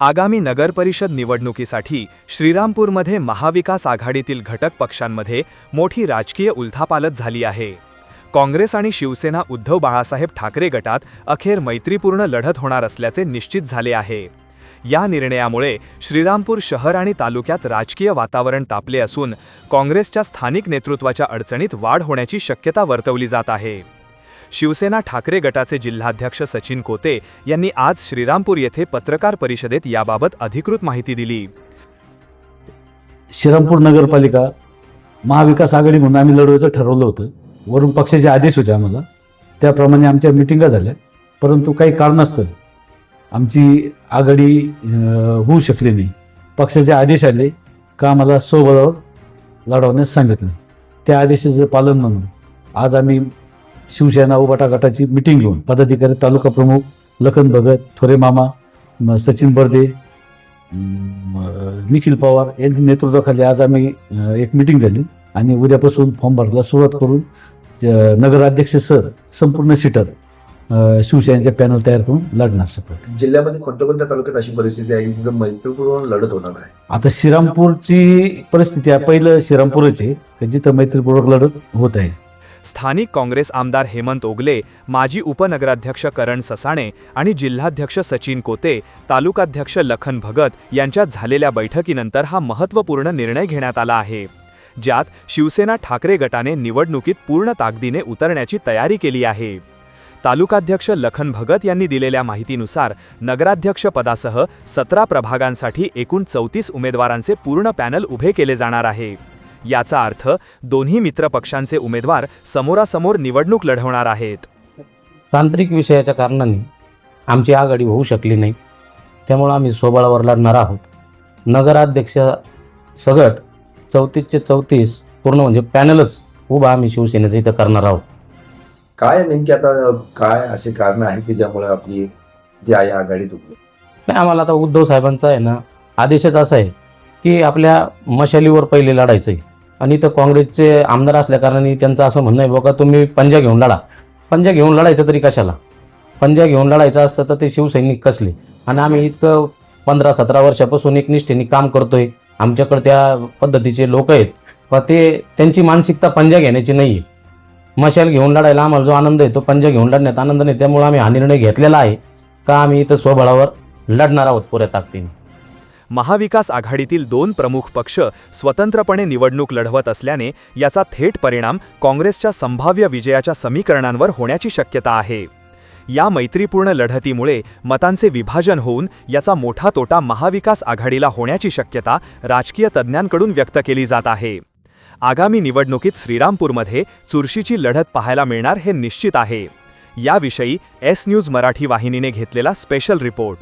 आगामी नगरपरिषद निवडणुकीसाठी श्रीरामपूरमध्ये महाविकास आघाडीतील घटक पक्षांमध्ये मोठी राजकीय उलथापालत झाली आहे. काँग्रेस आणि शिवसेना उद्धव बाळासाहेब ठाकरे गटात अखेर मैत्रीपूर्ण लढत होणार असल्याचे निश्चित झाले आहे. या निर्णयामुळे श्रीरामपूर शहर आणि तालुक्यात राजकीय वातावरण तापले असून काँग्रेसच्या स्थानिक नेतृत्वाच्या अडचणीत वाढ होण्याची शक्यता वर्तवली जात आहे. शिवसेना ठाकरे गटाचे जिल्हाध्यक्ष सचिन कोते यांनी आज श्रीरामपूर येथे पत्रकार परिषदेत याबाबत अधिकृत माहिती दिली. श्रीरामपूर नगरपालिका महाविकास आघाडी म्हणून आम्ही लढवायचं ठरवलं होतं. वरून पक्षाचे आदेश होते आम्हाला. त्याप्रमाणे आमच्या मिटिंगा झाल्या. परंतु काही कारणास्तव आमची आघाडी होऊ शकली नाही. पक्षाचे आदेश आले का आम्हाला सोबळावर लढवण्यास सांगितलं. त्या आदेशाचं पालन म्हणून आज आम्ही शिवसेना उबाटा गटाची मिटिंग घेऊन पदाधिकारी तालुका प्रमुख लखन भगत थोरे मामा सचिन बर्दे निखिल पवार यांच्या नेतृत्वाखाली आज आम्ही एक मिटिंग झाली. आणि उद्यापासून फॉर्म भरायला सुरुवात करून नगराध्यक्ष सर संपूर्ण सीटर अ, शिवसेनेचे पॅनल तयार करून लढणार सपोर्ट जिल्ह्यामध्ये कोणत्या कोणत्या तालुक्यात अशी परिस्थिती आहे? की तिथं मैत्रीपूर्ण लढत होणार आहे. आता श्रीरामपूरची परिस्थिती आहे. पहिलं श्रीरामपूरच आहे. जिथं मैत्रीपूर्वक लढत होत आहे. स्थानिक काँग्रेस आमदार हेमंत ओगले माजी उपनगराध्यक्ष करण ससाणे आणि जिल्हाध्यक्ष सचिन कोते तालुकाध्यक्ष लखन भगत यांच्यात झालेल्या बैठकीनंतर हा महत्त्वपूर्ण निर्णय घेण्यात आला आहे. ज्यात शिवसेना ठाकरे गटाने निवडणुकीत पूर्ण ताकदीने उतरण्याची तयारी केली आहे. तालुकाध्यक्ष लखन भगत यांनी दिलेल्या माहितीनुसार नगराध्यक्षपदासह सतरा प्रभागांसाठी एकूण चौतीस उमेदवारांचे पूर्ण पॅनल उभे केले जाणार आहे. याचा अर्थ दोन्ही मित्रपक्षांचे उमेदवार समोरासमोर निवडणूक लढवणार आहेत. तांत्रिक विषयाच्या कारणाने आमची आघाडी होऊ शकली नाही. त्यामुळं आम्ही स्वबळावर लढणार आहोत. नगराध्यक्ष सगट चौतीसचे चौतीस पूर्ण म्हणजे पॅनलच उभा आम्ही शिवसेनेचं इथं करणार आहोत. काय नेमकी आता काय असे कारण आहे की ज्यामुळे आपली जी आहे आघाडी तुटली? नाही आम्हाला आता उद्धव साहेबांचा आहे ना आदेशच असा आहे की आपल्या मशालीवर पहिले लढायचं आहे आणि इथं काँग्रेसचे आमदार असल्याकारणाने त्यांचं असं म्हणणं आहे बघा तुम्ही पंजा घेऊन लढा. पंजा घेऊन लढायचं तरी कशाला? पंजा घेऊन लढायचं असतं तर ते शिवसैनिक कसले? आणि आम्ही इतकं पंधरा सतरा वर्षापासून एक निष्ठेने काम करतोय. आमच्याकडे त्या पद्धतीचे लोक आहेत. पण ते त्यांची मानसिकता पंजा घेण्याची नाही आहे मशाल घेऊन लढायला आम्हाला जो आनंद आहे तो पंजा घेऊन लढण्यात आनंद नाही. त्यामुळे आम्ही हा निर्णय घेतलेला आहे. का आम्ही इथं स्वबळावर लढणार आहोत पुऱ्या ताकदीने? महाविकास आघाडीतील दोन प्रमुख पक्ष स्वतंत्रपणे निवडणूक लढवत असल्याने याचा थेट परिणाम काँग्रेसच्या संभाव्य विजयाच्या समीकरणांवर होण्याची शक्यता आहे. या मैत्रीपूर्ण लढतीमुळे मतांचे विभाजन होऊन याचा मोठा तोटा महाविकास आघाडीला होण्याची शक्यता राजकीय तज्ज्ञांकडून व्यक्त केली जात आहे. आगामी निवडणुकीत श्रीरामपूरमध्ये चुरशीची लढत पाहायला मिळणार हे निश्चित आहे. याविषयी एस न्यूज मराठी वाहिनीने घेतलेला स्पेशल रिपोर्ट.